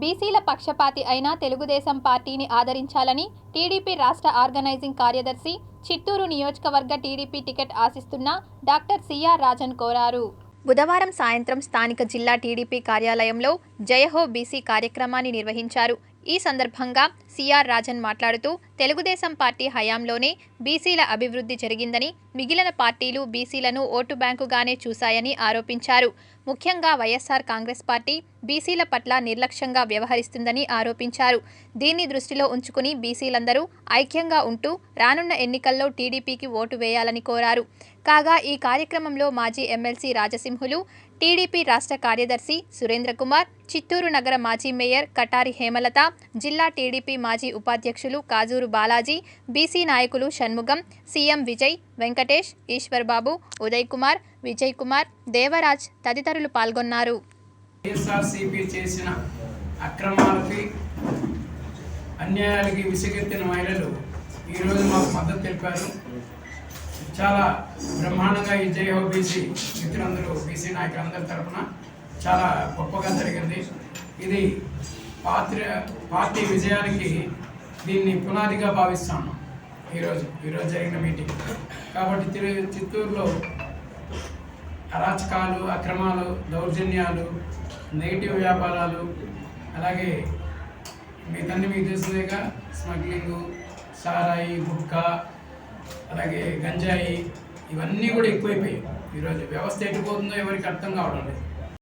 బీసీల పక్షపాతి అయిన తెలుగుదేశం పార్టీని ఆదరించాలని టీడీపీ రాష్ట్ర ఆర్గనైజింగ్ కార్యదర్శి చిత్తూరు నియోజకవర్గ టీడీపీ టికెట్ ఆశిస్తున్న డాక్టర్ సిఆర్ రాజన్ కోరారు. బుధవారం సాయంత్రం స్థానిక జిల్లా టీడీపీ కార్యాలయంలో జయహో బీసీ కార్యక్రమాన్ని నిర్వహించారు. ఈ సందర్భంగా సిఆర్ రాజన్ మాట్లాడుతూ తెలుగుదేశం పార్టీ హయాంలోనే బీసీల అభివృద్ధి జరిగిందని మిగిలిన పార్టీలు బీసీలను ఓటు బ్యాంకుగానే చూశాయని ఆరోపించారు. ముఖ్యంగా వైఎస్ఆర్ కాంగ్రెస్ పార్టీ బీసీల పట్ల నిర్లక్ష్యంగా వ్యవహరిస్తుందని ఆరోపించారు. దీన్ని దృష్టిలో ఉంచుకుని బీసీలందరూ ఐక్యంగా ఉంటూ రానున్న ఎన్నికల్లో టీడీపీకి ఓటు వేయాలని కోరారు. కాగా ఈ కార్యక్రమంలో మాజీ ఎమ్మెల్సీ రాజసింహులు టీడీపీ రాష్ట్ర కార్యదర్శి సురేంద్ర కుమార్ చిత్తూరు నగర మాజీ మేయర్ కటారి హేమలత జిల్లా టీడీపీ మాజీ ఉపాధ్యక్షులు కాజూరు నాయకులు బాలాజీ బీసీ నాయకులు షణ్ముగం సీఎం విజయ్ వెంకటేష్ ఈశ్వర్బాబు ఉదయ్ కుమార్ విజయ్ కుమార్ దేవరాజ్ తదితరులు పాల్గొన్నారు. చేసిన అక్రమాలకి అన్యాయాలకి విసిగెత్తిన మహిళలు ఈరోజు మాకు మద్దతు తెలిపారు. చాలా బ్రహ్మాండంగా ఈ జయహో బీసీ మిత్రులందరూ బీసీ నాయకులందరి తరఫున చాలా గొప్పగా జరిగింది. ఇది పాత్ర పార్టీ విజయానికి దీన్ని పునాదిగా భావిస్తాను ఈరోజు ఈరోజు జరిగిన మీటింగ్. కాబట్టి తిరు- చిత్తూరులో అరాచకాలు అక్రమాలు దౌర్జన్యాలు నెగిటివ్ వ్యాపారాలు అలాగే మీకన్నీ మీకు తెలిసిందేగా స్మగ్లింగు సారాయి గుట్కా అలాగే గంజాయి ఇవన్నీ కూడా ఎక్కువైపోయాయి. ఈరోజు వ్యవస్థ ఎటుపోతుందో ఎవరికి అర్థం కావడం లేదు.